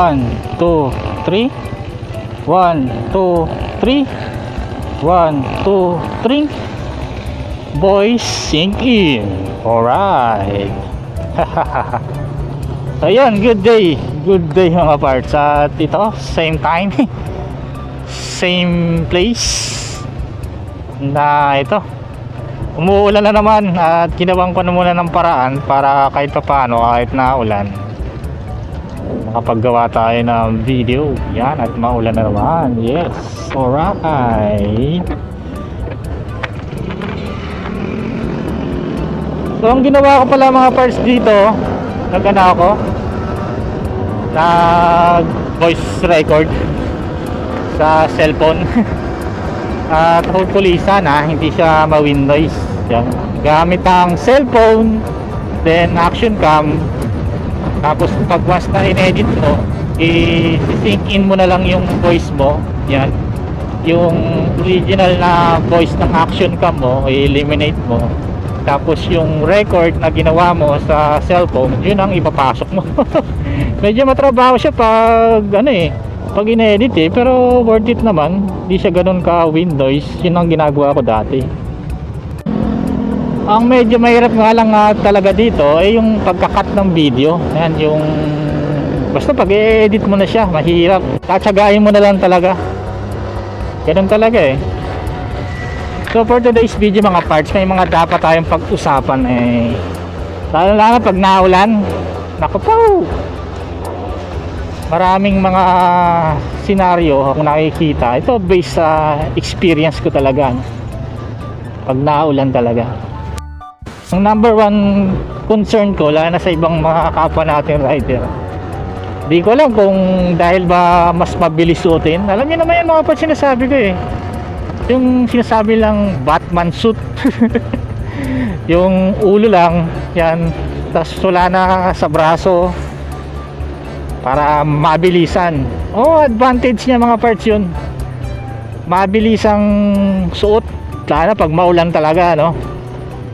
One, two, three. One, two, three. One, two, three. Boys, sink in. Alright. Ayun, good day. Good day mga parts. At ito, same time. same place. Na ito. Umuulan na naman at ginawang ko na muna ng paraan para kahit pa paano kahit na ulan makapaggawa tayo ng video. Yan at maulan na naman. Yes. Alright so ang ginawa ko pala mga parts dito nagana ako? Nag voice record sa cellphone. At hopefully sana hindi siya ma-win noise yan. gamit ang cellphone then action cam tapos pag once na in-edit mo, i-sync in mo na lang yung voice mo. Yan. Yung original na voice ng action cam mo, i-eliminate mo. Tapos yung record na ginawa mo sa cellphone, yun ang ipapasok mo. Medyo matrabaho siya pag ano eh, pag in-edit eh, pero worth it naman. Hindi siya ganun ka wind noise. Yun ang ginagawa ko dati. Ang medyo mahirap nga lang nga talaga dito ay yung pagkakat ng video. Ayan, yung basta pag i-edit mo na siya, mahirap. Tatsagain mo na lang talaga. Ganun talaga eh. So for today's video mga parts, may mga dapat tayong pag-usapan eh. Lalo lalo pag naulan. Naku! Maraming mga senaryo akong nakikita. Ito based sa experience ko talaga. No? Pag naulan talaga. Ang number one concern ko, lalo na sa ibang mga kapwa natin rider, di ko alam kung dahil ba mas mabilis suotin. Alam niyo naman yung mga pa sinasabi ko eh. Yung sinasabi lang Batman suit. yung ulo lang, yan. Tapos wala na sa braso para mabilisan. Oh, advantage niya mga parts yun. Mabilisang suot. Lalo na pag maulan talaga, no?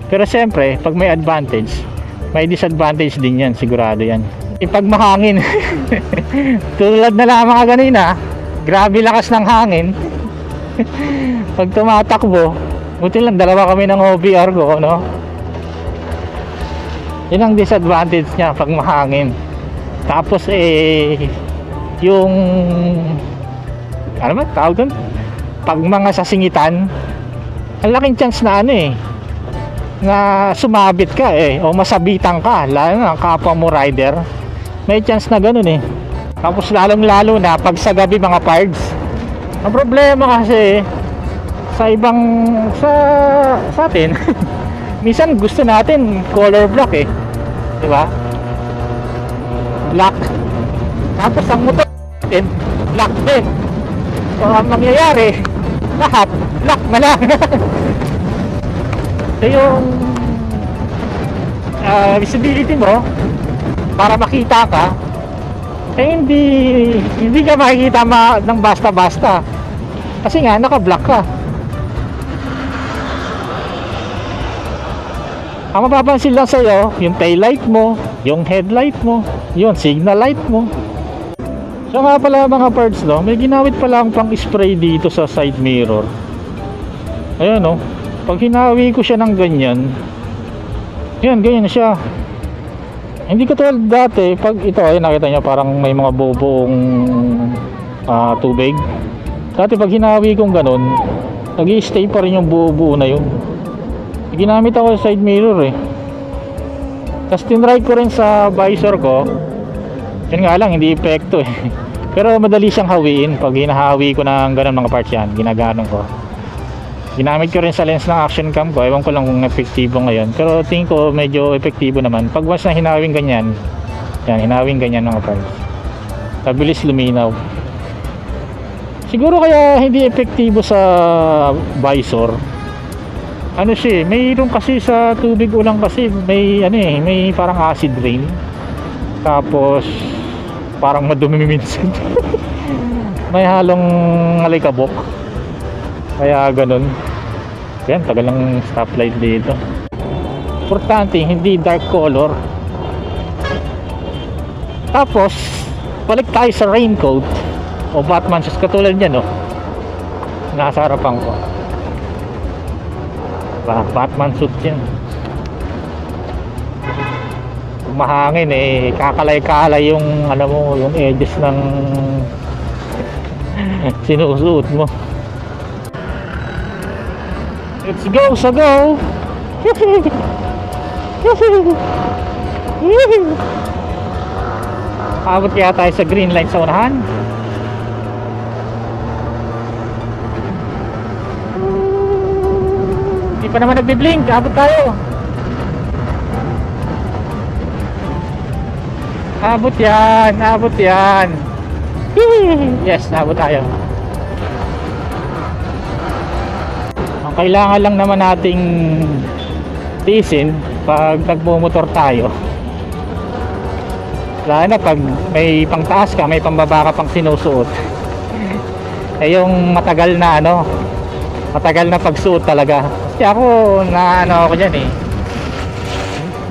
Pero siyempre, pag may advantage, may disadvantage din yan, sigurado yan. Ipag mahangin, tulad na lang mga kanina, grabe lakas ng hangin. pag tumatakbo, buti lang dalawa kami ng OBR ko, no? Yun ang disadvantage niya pag mahangin. Tapos eh, yung, ano ba, tawag doon? Pag mga sasingitan, ang laking chance na ano eh, na sumabit ka eh o masabitan ka lalo na kapwa mo rider may chance na ganun eh. Tapos lalong lalo na pag sa gabi mga pards. Ang problema kasi sa ibang sa sa atin minsan gusto natin color block eh. Di ba? Black tapos ang motor natin black din. So ang mangyayari lahat black na lang So yung ah, visibility mo para makita ka eh hindi hindi ka makikita ma, ng basta-basta. Kasi nga naka-block ka. Ang mapapansin lang sa'yo yung tail light mo yung headlight mo yung signal light mo. So nga pala mga parts no? May ginawit pala ang pang spray dito sa side mirror. Ayan no pag hinawi ko siya ng ganyan yan ganyan siya. Hindi ko tulad dati pag ito ay nakita nyo parang may mga bubuong ah, tubig. Dati pag hinawi kong ganun nag stay pa rin yung buo-buo na yun. Ginamit ako sa side mirror eh. Tapos tinry ko rin sa visor ko. Yun nga lang hindi epekto eh. Pero madali siyang hawiin pag hinahawi ko ng ganun mga parts yan ginaganong ko ginamit ko rin sa lens ng action cam ko. Ewan ko lang kung epektibo ngayon. Pero tingin ko medyo epektibo naman. Pag once na hinawing ganyan yan hinawing ganyan mga parts tabilis luminaw. Siguro kaya hindi epektibo sa visor. Ano siya eh, mayroon kasi sa tubig ulang kasi may ano eh may parang acid rain. Tapos parang madumi minsan. May halong alikabok kaya ganun. Yan tagal ng stoplight dito. Importante hindi dark color. Tapos balik tayo sa raincoat. O Batman shoes katulad niyan no nasa harapan ko. Ba- Batman suit yan. Mahangin eh. Kakalay-kalay yung ano mo yung edges ng sinusuot mo let's go sa go Abot kaya tayo sa green light sa unahan. Hindi pa naman nagbi-blink. Abot tayo. Abot yan. Abot yan. Yes, abot tayo. Kailangan lang naman nating tiisin pag nagmumotor tayo. Lalo na pag may pangtaas ka may pambaba ka pang sinusuot. Eh yung matagal na ano matagal na pagsuot talaga. Kasi ako na ano ako dyan eh.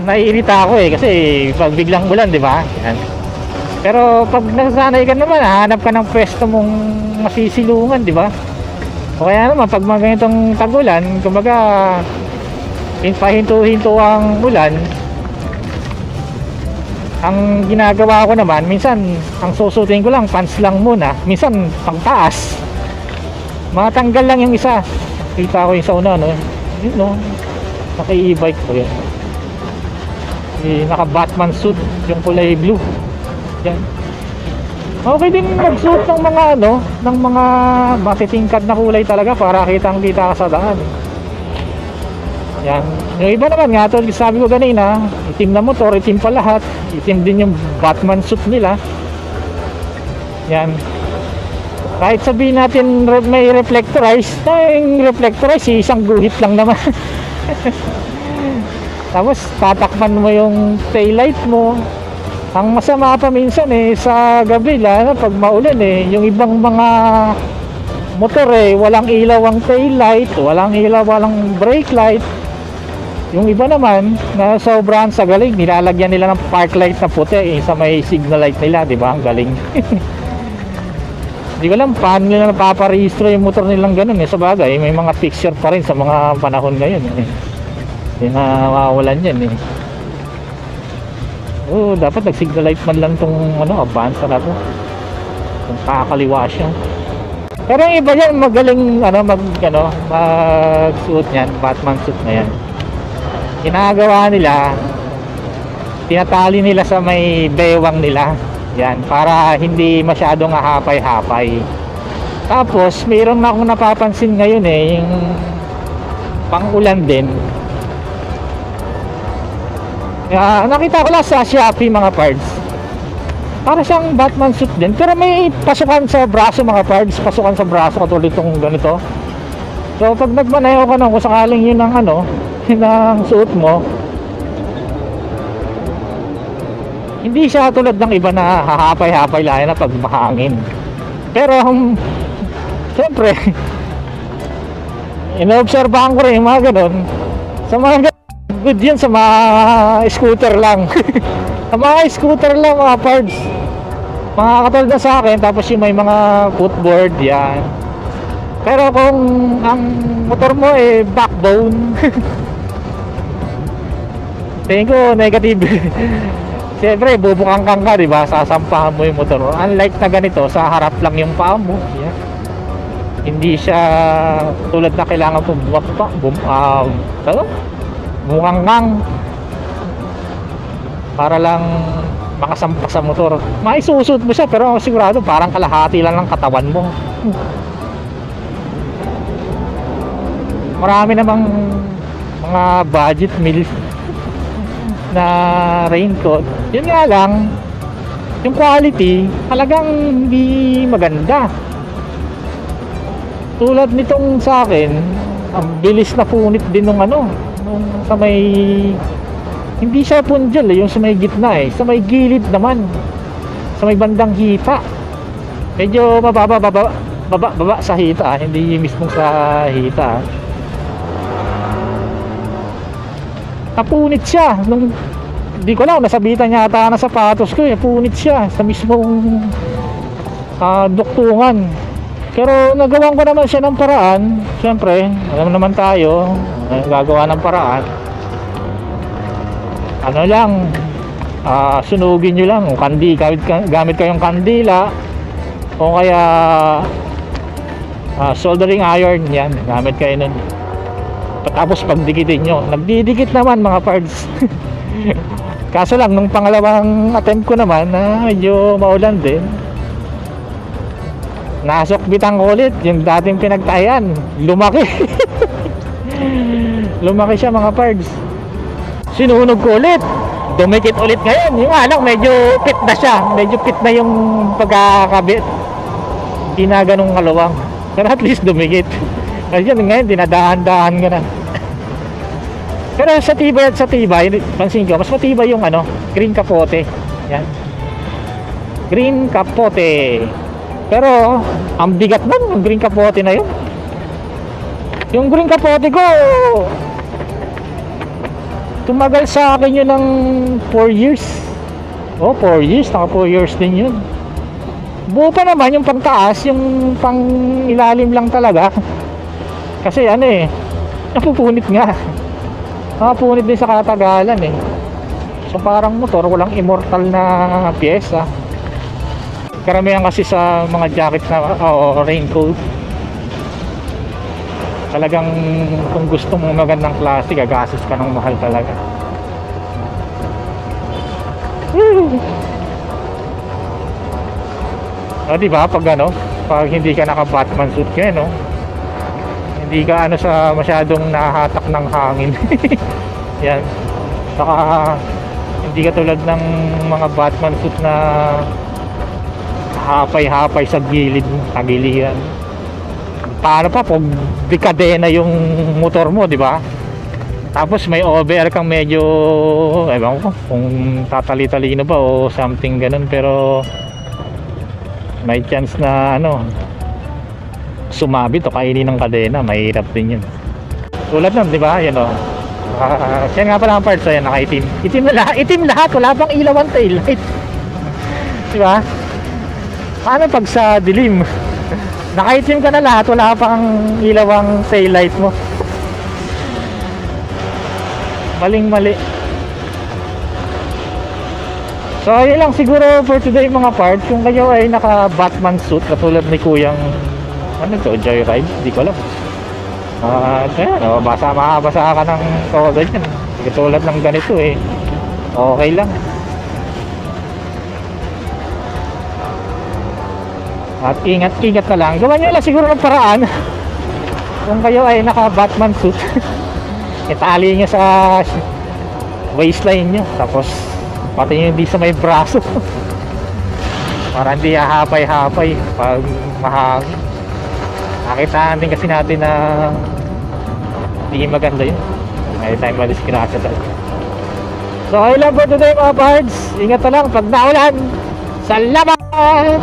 Naiirita ako eh kasi pag biglang ulan di ba? Yan. pero pag nasasanay ka naman hanap ka ng pwesto mong masisilungan di ba kaya naman pag mga ganitong tagulan kumbaga pahinto-hinto ang ulan. Ang ginagawa ko naman minsan ang susutin ko lang pants lang muna. Minsan pangtaas. Matanggal lang yung isa. Kita ko yung sa una no? Yun no? Naka e-bike ko yun. Eh, naka batman suit yung kulay blue. Yan okay din magsuot ng mga ano ng mga matitingkad na kulay talaga para kitang kita ka sa daan yan. Yung iba naman nga, tulad sabi ko kanina, itim na motor, itim pa lahat. Itim din yung Batman suit nila. Yan. Kahit sabihin natin may reflectorize, na yung reflectorize, isang guhit lang naman. Tapos tatakpan mo yung taillight mo. Ang masama pa minsan eh sa gabi lalo pag maulan eh yung ibang mga motor eh walang ilaw ang taillight, walang ilaw, walang brake light. Yung iba naman, na sobrahan sa galing, nilalagyan nila ng park light na puti eh, sa may signal light nila, di ba? Ang galing. Hindi ko alam paano nila napaparehistro yung motor nilang ganun eh. Sa bagay, may mga fixture pa rin sa mga panahon ngayon eh. Hindi na mawawalan yan eh. Oo, dapat nag-signal light man lang tong ano, advance na to. Kung kakaliwa siya. Pero yung iba yan, magaling ano, mag, ano, mag-suit yan, Batman suit na yan ginagawa nila tinatali nila sa may bewang nila yan para hindi masyadong hahapay-hapay tapos mayroon na akong napapansin ngayon eh yung pangulan din Ah, nakita ko lang sa Shopee mga parts para siyang Batman suit din. Pero may pasukan sa braso mga parts pasukan sa braso katulad itong ganito. So pag nagmanayo ka nung kung sakaling yun ang ano yun ang suot mo hindi siya tulad ng iba na hahapay-hapay lang na pag mahangin pero um, siyempre inoobserbahan ko rin yung mga ganun. Sa mga ganun good yun sa mga scooter lang. Sa mga scooter lang mga parts. Mga katulad na sa akin tapos yung may mga footboard yan. Pero kung ang motor mo eh backbone. Tingin ko negative. Siyempre bubukang-kang ka diba sasampahan mo yung motor mo. Unlike na ganito sa harap lang yung paa mo yan. hindi siya tulad na kailangan bumabak pa bum, um, ano? bumukang-kang para lang makasampa sa motor. Maisusot mo siya pero sigurado parang kalahati lang ng katawan mo. Marami namang mga budget meals na raincoat. Yun nga lang yung quality talagang hindi maganda. Tulad nitong sa akin ang bilis na punit din nung ano sa may hindi siya punjal eh, yung sa may gitna eh sa may gilid naman sa may bandang hita medyo mababa baba baba baba sa hita ah, hindi mismo sa hita ah. napunit siya nung di ko lang, nasabitan yata na sapatos ko eh. Punit siya sa mismong ah, duktungan. Pero nagawan ko naman siya ng paraan. Siyempre, alam naman tayo, eh, gagawa ng paraan. Ano lang, ah, sunugin nyo lang. Kandi, gamit, gamit kayong kandila, o kaya ah, soldering iron, yan, gamit kayo nun. Tapos pagdikitin nyo, nagdidikit naman mga parts. Kaso lang, nung pangalawang attempt ko naman, na medyo maulan din, nasokbitan ko ulit yung dating pinagtayan. Lumaki. Lumaki siya mga parts. Sinunog ko ulit. Dumikit ulit ngayon. Yung anak, medyo pit na siya. Medyo pit na yung pagkakabit. Hindi na ganun kalawang. Pero at least dumikit. Kasi yun, ngayon, dinadahan-dahan ko na. Pero sa tibay at sa tibay, pansin ko, mas matibay yung ano, green kapote. Yan. Green kapote. Pero, ang bigat nun, yung green kapote na yun. Yung green kapote ko, tumagal sa akin yun ng 4 years. Oh, 4 years. Naka 4 years din yun. Buo pa naman yung pangtaas, yung pang ilalim lang talaga. Kasi ano eh, napupunit nga. Nakapunit din sa katagalan eh. So parang motor, walang immortal na pyesa. Karamihan kasi sa mga jacket na o raincoat. Talagang kung gusto mong magandang klase, gagastos ka ng mahal talaga. O di ba pag ano, pag hindi ka naka Batman suit ka no, hindi ka ano sa masyadong nahatak ng hangin. Yan. Saka hindi ka tulad ng mga Batman suit na hapay-hapay sa gilid, tagiliran. Paano pa pag dekadena yung motor mo, di ba? Tapos may over kang medyo ewan ko kung tatali-talino ba o something ganun pero may chance na ano sumabit o kainin ng kadena mahirap din yun. Tulad nun di ba? Yan o. Uh, yan nga pala ang parts ayan nakaitim. Itim itim lahat wala pang ilaw ang taillight. Di ba paano pag sa dilim? Nakaitim ka na lahat wala pang ilaw ang taillight mo. Maling mali So ayun lang siguro for today mga parts. Kung kayo ay naka Batman suit Katulad ni kuyang Ano to? Joyride? Hindi ko alam. Ah, uh, ayan, oh, basa, makabasa ka ng todo dyan Katulad ng ganito eh. Okay lang At ingat-ingat na lang. Gawa nyo lang siguro ng paraan. Kung kayo ay naka Batman suit Itali nyo sa waistline nyo Tapos pati yung hindi sa may braso. Para hindi hahapay-hapay pag mahangin. Nakitaan din kasi natin na hindi maganda yun. May time madiskinasa talaga so ayun lang po today mga pards ingat na lang. Pag naulan salamat